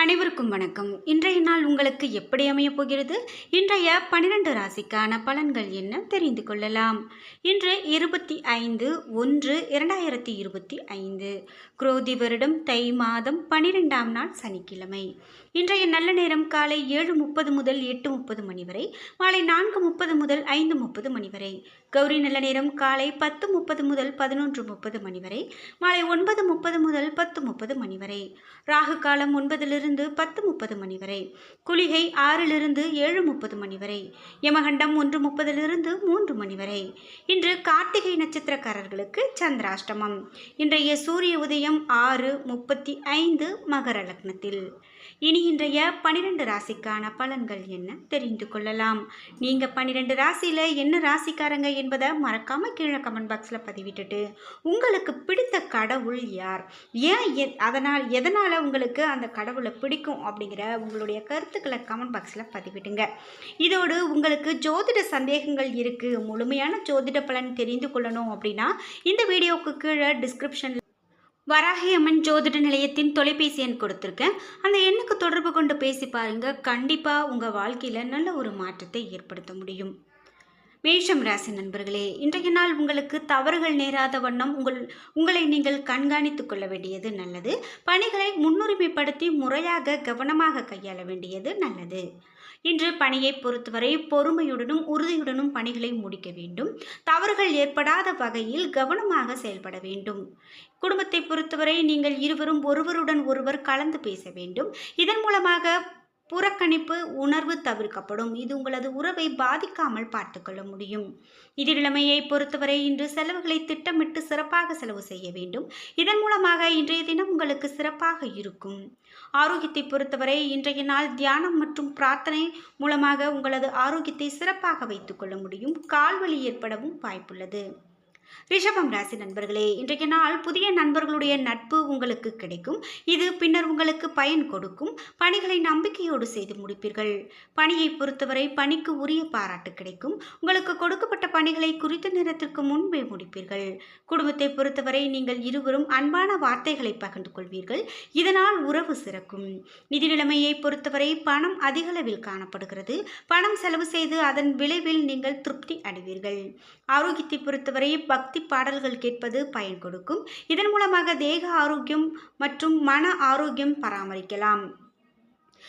அனைவருக்கும் வணக்கம். இன்றைய நாள் உங்களுக்கு எப்படி அமையப் போகிறது? இன்றைய பனிரெண்டு ராசிக்கான பலன்கள் என்ன தெரிந்து கொள்ளலாம். இன்று இருபத்தி ஐந்து ஒன்று இரண்டாயிரத்தி இருபத்தி ஐந்து. குரோதி வருடம் தை மாதம் பனிரெண்டாம் நாள் சனிக்கிழமை. இன்றைய நல்ல நேரம் காலை ஏழு முப்பது முதல் எட்டு முப்பது மணி வரை மாலை நான்கு முப்பது முதல் ஐந்து முப்பது மணி வரை. கௌரி நல்ல நேரம் காலை பத்து முப்பது முதல் பதினொன்று முப்பது மணி வரை மாலை ஒன்பது முப்பது முதல் பத்து முப்பது மணி வரை. ராகு காலம் ஒன்பதிலிருந்து பத்து முப்பது மணி வரை. குளிகை ஆறிலிருந்து ஏழு முப்பது மணி வரை. யமகண்டம் ஒன்று முப்பதிலிருந்து மூன்று மணி வரை. இன்று கார்த்திகை நட்சத்திரக்காரர்களுக்கு சந்திராஷ்டமம். இன்றைய சூரிய உதயம் ஆறு முப்பத்தி ஐந்து மகர லக்னத்தில். இனி இன்றைய பனிரெண்டு ராசிக்கான பலன்கள் என்ன தெரிந்து கொள்ளலாம். நீங்கள் பன்னிரெண்டு ராசியில் என்ன ராசிக்காரங்க என்பதை மறக்காமல் கீழே கமெண்ட் பாக்ஸில் பதிவிட்டுட்டு உங்களுக்கு பிடித்த கடவுள் யார்? ஏன் எ- அதனால் எதனால் உங்களுக்கு அந்த கடவுளை பிடிக்கும் அப்படிங்கிற உங்களுடைய கருத்துக்களை கமெண்ட் பாக்ஸில் பதிவிடுங்க. இதோடு உங்களுக்கு ஜோதிட சந்தேகங்கள் இருக்குது முழுமையான ஜோதிட பலன் தெரிந்து கொள்ளணும் அப்படின்னா இந்த வீடியோவுக்கு கீழே டிஸ்கிரிப்ஷனில் வராகியம்மன் ஜோதிட நிலையத்தின் தொலைபேசி எண் கொடுத்துருக்கேன். அந்த எண்ணுக்கு தொடர்பு கொண்டு பேசி பாருங்க. கண்டிப்பாக உங்கள் வாழ்க்கையில் நல்ல ஒரு மாற்றத்தை ஏற்படுத்த முடியும். மேஷம் ராசி நண்பர்களே இன்றைய நாள் உங்களுக்கு தவறுகள் நேராத வண்ணம் உங்கள் உங்களை நீங்கள் கண்காணித்துக் கொள்ள வேண்டியது நல்லது. பணிகளை முன்னுரிமைப்படுத்தி முறையாக கவனமாக கையாள வேண்டியது நல்லது. இன்று பணியை பொறுத்தவரை பொறுமையுடனும் உறுதியுடனும் பணிகளை முடிக்க வேண்டும். தவறுகள் ஏற்படாத வகையில் கவனமாக செயல்பட வேண்டும். குடும்பத்தை பொறுத்தவரை நீங்கள் இருவரும் ஒருவருடன் ஒருவர் கலந்து பேச வேண்டும். இதன் மூலமாக புறக்கணிப்பு உணர்வு தவிர்க்கப்படும். இது உங்களது உறவை பாதிக்காமல் பார்த்துக்கொள்ள முடியும். நிதிநிலைமையை பொறுத்தவரை இன்று செலவுகளை திட்டமிட்டு சிறப்பாக செலவு செய்ய வேண்டும். இதன் மூலமாக இன்றைய தினம் உங்களுக்கு சிறப்பாக இருக்கும். ஆரோக்கியத்தை பொறுத்தவரை இன்றைய நாள் தியானம் மற்றும் பிரார்த்தனை மூலமாக உங்களது ஆரோக்கியத்தை சிறப்பாக வைத்துக்கொள்ள முடியும். கால்வலி ஏற்படவும் வாய்ப்புள்ளது. ரிஷபம் ராசி நண்பர்களே இன்றைய நாள் புதிய நண்பர்களுடைய நட்பு உங்களுக்கு கிடைக்கும். இது பின்னர் உங்களுக்கு பயன் கொடுக்கும். பணிகளை நம்பிக்கையோடு செய்து முடிப்பீர்கள். பணியை பொறுத்தவரை பணிக்கு உரிய பாராட்டு கிடைக்கும். உங்களுக்கு கொடுக்கப்பட்ட பணிகளை குறித்த நேரத்திற்கு முன்பே முடிப்பீர்கள். குடும்பத்தை பொறுத்தவரை நீங்கள் இருவரும் அன்பான வார்த்தைகளை பகிர்ந்து கொள்வீர்கள். இதனால் உறவு சிறக்கும். நிதி நிலைமையை பொறுத்தவரை பணம் அதிகளவில் காணப்படுகிறது. பணம் செலவு செய்து அதன் விளைவில் நீங்கள் திருப்தி அடைவீர்கள். ஆரோக்கியத்தை பொறுத்தவரை பக்தி பாடல்கள் கேட்பது பயன் கொடுக்கும். இதன் மூலமாக தேக ஆரோக்கியம் மற்றும் மன ஆரோக்கியம் பராமரிக்கலாம்.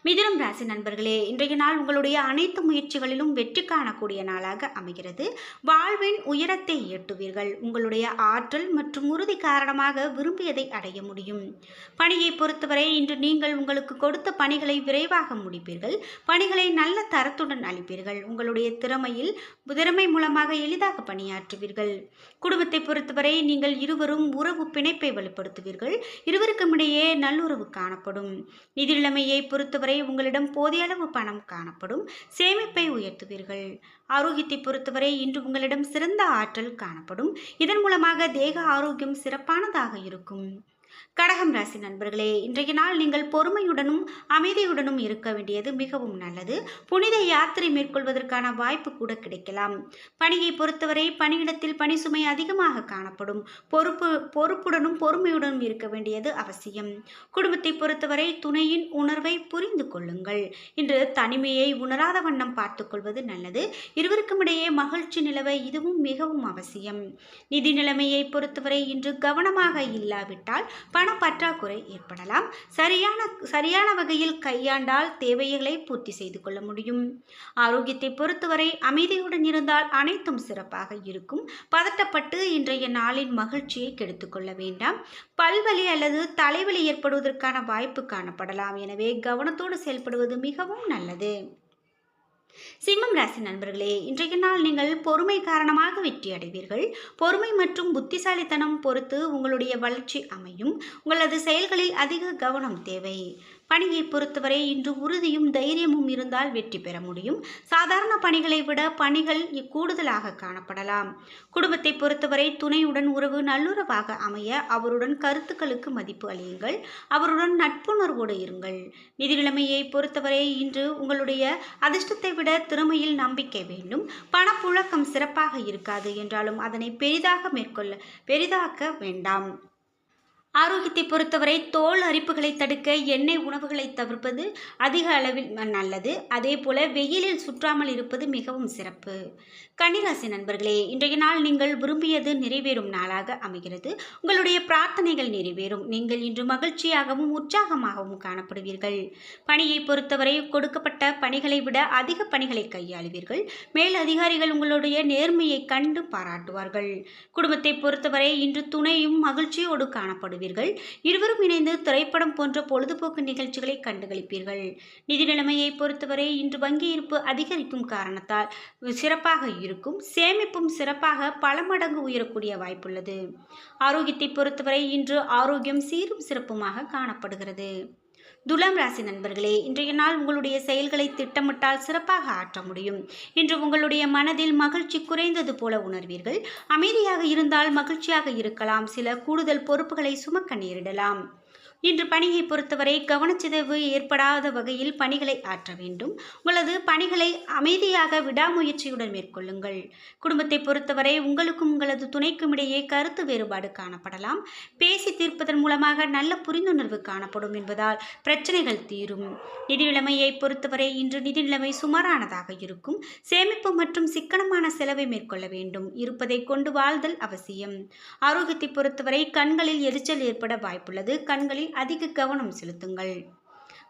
மிதுனம் ராசி நண்பர்களே இன்றைய நாள் உங்களுடைய அனைத்து முயற்சிகளிலும் வெற்றி காணக்கூடிய நாளாக அமைகிறது. வாழ்வின் உயரத்தை எட்டுவீர்கள். உங்களுடைய ஆற்றல் மற்றும் உறுதி காரணமாக விரும்பியதை அடைய முடியும். பணியை பொறுத்தவரை இன்று நீங்கள் உங்களுக்கு கொடுத்த பணிகளை விரைவாக முடிப்பீர்கள். பணிகளை நல்ல தரத்துடன் அளிப்பீர்கள். உங்களுடைய திறமையில் திறமை மூலமாக எளிதாக பணியாற்றுவீர்கள். குடும்பத்தை பொறுத்தவரை நீங்கள் இருவரும் உறவு பிணைப்பை வலுப்படுத்துவீர்கள். இருவருக்கும் இடையே நல்லுறவு காணப்படும். நிதி நிலைமையை பொறுத்தவரை உங்களிடம் போதிய அளவு பணம் காணப்படும். சேமிப்பை உயர்த்துவீர்கள். ஆரோக்கியத்தை பொறுத்தவரை இன்று உங்களிடம் சிறந்த ஆற்றல் காணப்படும். இதன் மூலமாக தேக ஆரோக்கியம் சிறப்பானதாக இருக்கும். கடகம் ராசி நண்பர்களே இன்றைய நாள் நீங்கள் பொறுமையுடனும் அமைதியுடனும் இருக்க வேண்டியது மிகவும் நல்லது. புனித யாத்திரை மேற்கொள்வதற்கான வாய்ப்பு கூட கிடைக்கலாம். பணியை பொறுத்தவரை பணியிடத்தில் பணி சுமை அதிகமாக காணப்படும். பொறுப்பு பொறுப்புடனும் பொறுமையுடனும் இருக்க வேண்டியது அவசியம். குடும்பத்தை பொறுத்தவரை துணையின் உணர்வை புரிந்து கொள்ளுங்கள். இன்று தனிமையை உணராத வண்ணம் பார்த்துக்கொள்வது நல்லது. இருவருக்கும் இடையே மகிழ்ச்சி நிலவை இதுவும் மிகவும் அவசியம். நிதி நிலைமையை பொறுத்தவரை இன்று கவனமாக இல்லாவிட்டால் பணப்பற்றாக்குறை ஏற்படலாம். சரியான சரியான வகையில் கையாண்டால் தேவைகளை பூர்த்தி செய்து கொள்ள முடியும். ஆரோக்கியத்தை பொறுத்தவரை அமைதியுடன் இருந்தால் அனைத்தும் சிறப்பாக இருக்கும். பதட்டப்பட்டு இன்றைய நாளின் மகிழ்ச்சியை கெடுத்துக்கொள்ள வேண்டாம். பல்வலி அல்லது தலைவலி ஏற்படுவதற்கான வாய்ப்பு காணப்படலாம். எனவே கவனத்தோடு செயல்படுவது மிகவும் நல்லது. சிம்மம் ராசி நண்பர்களே இன்றைய நாள் நீங்கள் பொறுமை காரணமாக வெற்றி அடைவீர்கள். பொறுமை மற்றும் புத்திசாலித்தனம் பொறுத்து உங்களுடைய வளர்ச்சி அமையும். உங்களது செயல்களில் அதிக கவனம் தேவை. பணியை பொறுத்தவரை இன்று உறுதியும் தைரியமும் இருந்தால் வெற்றி பெற முடியும். சாதாரண பணிகளை விட பணிகள் கூடுதலாக காணப்படலாம். குடும்பத்தை பொறுத்தவரை துணையுடன் உறவு நல்லுறவாக அமைய அவருடன் கருத்துக்களுக்கு மதிப்பு அளியுங்கள். அவருடன் நட்புணர்வோடு இருங்கள். நிதி நிலைமையை பொறுத்தவரை இன்று உங்களுடைய அதிர்ஷ்டத்தை விட திறமையில் நம்பிக்கை வேண்டும். பணப்புழக்கம் சிறப்பாக இருக்காது என்றாலும் அதனை பெரிதாக மேற்கொள்ள பெரிதாக்க வேண்டாம். ஆரோக்கியத்தை பொறுத்தவரை தோல் அரிப்புகளை தடுக்க எண்ணெய் உணவுகளை தவிர்ப்பது அதிக அளவில் நல்லது. அதே போல வெயிலில் சுற்றாமல் இருப்பது மிகவும் சிறப்பு. கன்னிராசி நண்பர்களே இன்றைய நாள் நீங்கள் விரும்பியது நிறைவேறும் நாளாக அமைகிறது. உங்களுடைய பிரார்த்தனைகள் நிறைவேறும். நீங்கள் இன்று மகிழ்ச்சியாகவும் உற்சாகமாகவும் காணப்படுவீர்கள். பணியை பொறுத்தவரை கொடுக்கப்பட்ட பணிகளை விட அதிக பணிகளை கையாளுவீர்கள். மேல் அதிகாரிகள் உங்களுடைய நேர்மையை கண்டு பாராட்டுவார்கள். குடும்பத்தை பொறுத்தவரை இன்று துணையும் மகிழ்ச்சியோடு காணப்படுவீர்கள். இருவரும் இணைந்து திரைப்படம் போன்ற பொழுதுபோக்கு நிகழ்ச்சிகளை கண்டுகளிப்பீர்கள். நிதி நிலைமையை பொறுத்தவரை இன்று வங்கி இருப்பு அதிகரிக்கும் காரணத்தால் சிறப்பாக இருக்கும். சேமிப்பும் சிறப்பாக பல மடங்கு உயரக்கூடிய வாய்ப்புள்ளது. ஆரோக்கியத்தை பொறுத்தவரை இன்று ஆரோக்கியம் சீரும் சிறப்புமாக காணப்படுகிறது. துலாம் ராசி நண்பர்களே இன்றைய நாள் உங்களுடைய செயல்களை திட்டமிட்டால் சிறப்பாக ஆற்ற முடியும். இன்று உங்களுடைய மனதில் மகிழ்ச்சி குறைந்தது போல உணர்வீர்கள். அமைதியாக இருந்தால் மகிழ்ச்சியாக இருக்கலாம். சில கூடுதல் பொறுப்புகளை சுமக்க நேரிடலாம். இன்று பணியை பொறுத்தவரை கவனச்சிதைவு ஏற்படாத வகையில் பணிகளை ஆற்ற வேண்டும். உங்களது பணிகளை அமைதியாக விடாமுயற்சியுடன் மேற்கொள்ளுங்கள். குடும்பத்தை பொறுத்தவரை உங்களுக்கும் உங்களது துணைக்கும் இடையே கருத்து வேறுபாடு காணப்படலாம். பேசி தீர்ப்பதன் மூலமாக நல்ல புரிந்துணர்வு காணப்படும் என்பதால் பிரச்சனைகள் தீரும். நிதி நிலைமையை பொறுத்தவரை இன்று நிதி நிலைமை சுமாரானதாக இருக்கும். சேமிப்பு மற்றும் சிக்கனமான செலவை மேற்கொள்ள வேண்டும். இருப்பதை கொண்டு வாழ்தல் அவசியம். ஆரோக்கியத்தை பொறுத்தவரை கண்களில் எரிச்சல் ஏற்பட வாய்ப்புள்ளது. கண்களில் அதிக கவனம் செலுத்துங்கள்.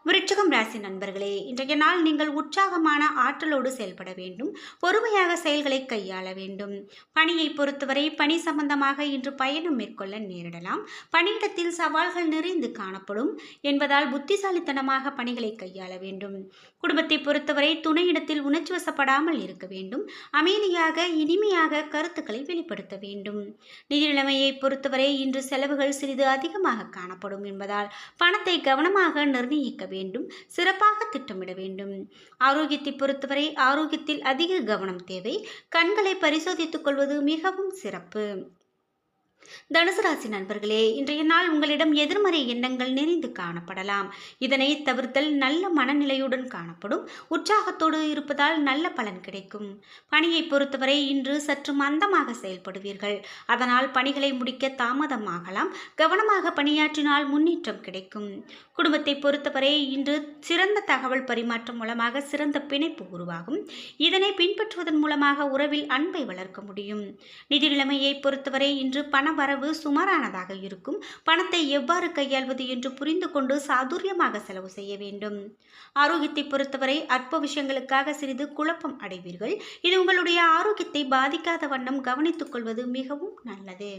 விருட்சகம் ராசி நண்பர்களே இன்றைய நாள் நீங்கள் உற்சாகமான ஆற்றலோடு செயல்பட வேண்டும் பொறுமையாக செயல்களை கையாள வேண்டும். பணியை பொறுத்தவரை பணி சம்பந்தமாக இன்று பயணம் மேற்கொள்ள நேரிடலாம். பணியிடத்தில் சவால்கள் நிறைந்து காணப்படும் என்பதால் புத்திசாலித்தனமாக பணிகளை கையாள வேண்டும். குடும்பத்தை பொறுத்தவரை துணையிடத்தில் உணர்ச்சி வசப்படாமல் இருக்க வேண்டும். அமைதியாக இனிமையாக கருத்துக்களை வெளிப்படுத்த வேண்டும். நிதி நிலைமையை பொறுத்தவரை இன்று செலவுகள் சிறிது அதிகமாக காணப்படும் என்பதால் பணத்தை கவனமாக நிர்ணயிக்க வேண்டும் சிறப்பாக திட்டமிட வேண்டும். ஆரோக்கியத்தை பொறுத்தவரை ஆரோக்கியத்தில் அதிக கவனம் தேவை. கண்களை பரிசோதித்துக் கொள்வது மிகவும் சிறப்பு. தனுசு ராசி நண்பர்களே இன்றைய நாள் உங்களிடம் எதிர்மறை எண்ணங்கள் நிறைந்து காணப்படலாம். இதனை தவிர்த்தல் நல்ல மனநிலையுடன் காணப்படும். உற்சாகத்தோடு இருப்பதால் நல்ல பலன் கிடைக்கும். பணியை பொறுத்தவரை இன்று சற்று மந்தமாக செயல்படுவீர்கள். அதனால் பணிகளை முடிக்க தாமதமாகலாம். கவனமாக பணியாற்றினால் முன்னேற்றம் கிடைக்கும். குடும்பத்தை பொறுத்தவரை இன்று சிறந்த தகவல் பரிமாற்றம் மூலமாக சிறந்த பிணைப்பு உருவாகும். இதனை பின்பற்றுவதன் மூலமாக உறவில் அன்பை வளர்க்க முடியும். நிதி நிலைமையை பொறுத்தவரை இன்று பண வரவு சுமாரானதாக இருக்கும். பணத்தை எவ்வாறு கையாள்வது என்று புரிந்து கொண்டு சாதுரியமாக செலவு செய்ய வேண்டும். ஆரோக்கியத்தை பொறுத்தவரை அற்ப விஷயங்களுக்காக சிறிது குழப்பம் அடைவீர்கள். இது உங்களுடைய ஆரோக்கியத்தை பாதிக்காத வண்ணம் கவனித்துக் கொள்வது மிகவும் நல்லது.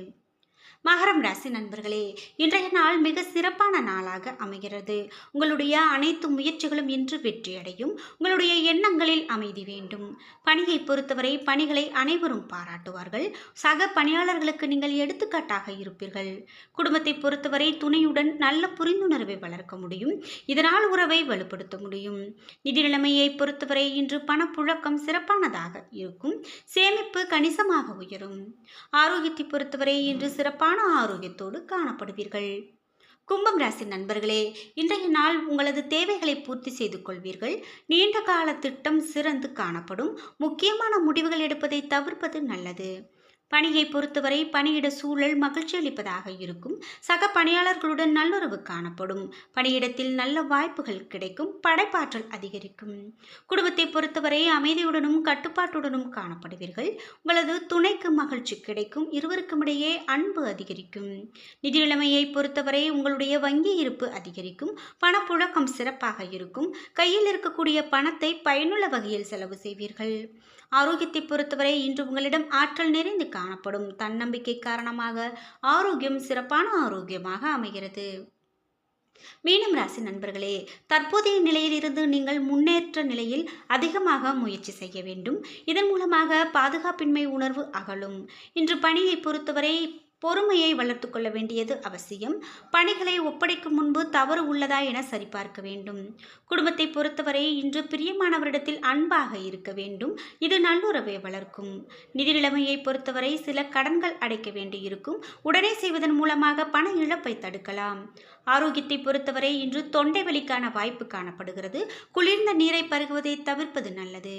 மகரம் ராசி நண்பர்களே இன்றைய நாள் மிக சிறப்பான நாளாக அமைகிறது. உங்களுடைய அனைத்து முயற்சிகளும் இன்று வெற்றியடையும். உங்களுடைய எண்ணங்களில் அமைதி வேண்டும். பணியை பொறுத்தவரை பணிகளை அனைவரும் பாராட்டுவார்கள். சக பணியாளர்களுக்கு நீங்கள் எடுத்துக்காட்டாக இருப்பீர்கள். குடும்பத்தை பொறுத்தவரை துணையுடன் நல்ல புரிந்துணர்வை வளர்க்க முடியும். இதனால் உறவை வலுப்படுத்த முடியும். நிதி நிலைமையை பொறுத்தவரை இன்று பணப்புழக்கம் சிறப்பானதாக இருக்கும். சேமிப்பு கணிசமாக உயரும். ஆரோக்கியத்தை பொறுத்தவரை இன்று சிறப்பான ஆரோக்கியத்தோடு காணப்படுவீர்கள். கும்பம் ராசி நண்பர்களே இன்றைய நாள் உங்களது தேவைகளை பூர்த்தி செய்து கொள்வீர்கள். நீண்ட கால திட்டம் சிறந்து காணப்படும். முக்கியமான முடிவுகள் எடுப்பதை தவிர்ப்பது நல்லது. பணியை பொறுத்தவரை பணியிட சூழல் மகிழ்ச்சி அளிப்பதாக இருக்கும். சக பணியாளர்களுடன் நல்லுறவு காணப்படும். பணியிடத்தில் நல்ல வாய்ப்புகள் கிடைக்கும். படைப்பாற்றல் அதிகரிக்கும். குடும்பத்தை பொறுத்தவரை அமைதியுடனும் கட்டுப்பாட்டுடனும் காணப்படுவீர்கள். உங்களது துணைக்கு மகிழ்ச்சி கிடைக்கும். இருவருக்கும் இடையே அன்பு அதிகரிக்கும். நிதி நிலைமையை பொறுத்தவரை உங்களுடைய வங்கி இருப்பு அதிகரிக்கும். பணப்புழக்கம் சிறப்பாக இருக்கும். கையில் இருக்கக்கூடிய பணத்தை பயனுள்ள வகையில் செலவு செய்வீர்கள். ஆரோக்கியத்தை பொறுத்தவரை இன்று உங்களிடம் ஆற்றல் நிறைந்து காணப்படும் தன்னம்பிக்கை காரணமாக ஆரோக்கியம் சிறப்பான ஆரோக்கியமாக அமைகிறது. மீனம் ராசி நண்பர்களே தற்போதைய நிலையிலிருந்து நீங்கள் முன்னேற்ற நிலையில் அதிகமாக முயற்சி செய்ய வேண்டும். இதன் மூலமாக பாதுகாப்பின்மை உணர்வு அகலும். இன்று பணியை பொறுத்தவரை பொறுமையை வளர்த்து கொள்ள வேண்டியது அவசியம். பணிகளை ஒப்படைக்கும் முன்பு தவறு உள்ளதா என சரிபார்க்க வேண்டும். குடும்பத்தை பொறுத்தவரை இன்று பிரியமானவரிடத்தில் அன்பாக இருக்க வேண்டும். இது நல்லுறவை வளர்க்கும். நிதி நிலைமையை பொறுத்தவரை சில கடன்கள் அடைக்க வேண்டியிருக்கும். உடனே செய்வதன் மூலமாக பண இழப்பை தடுக்கலாம். ஆரோக்கியத்தை பொறுத்தவரை இன்று தொண்டை வலிக்கான வாய்ப்பு காணப்படுகிறது. குளிர்ந்த நீரை பருகுவதை தவிர்ப்பது நல்லது.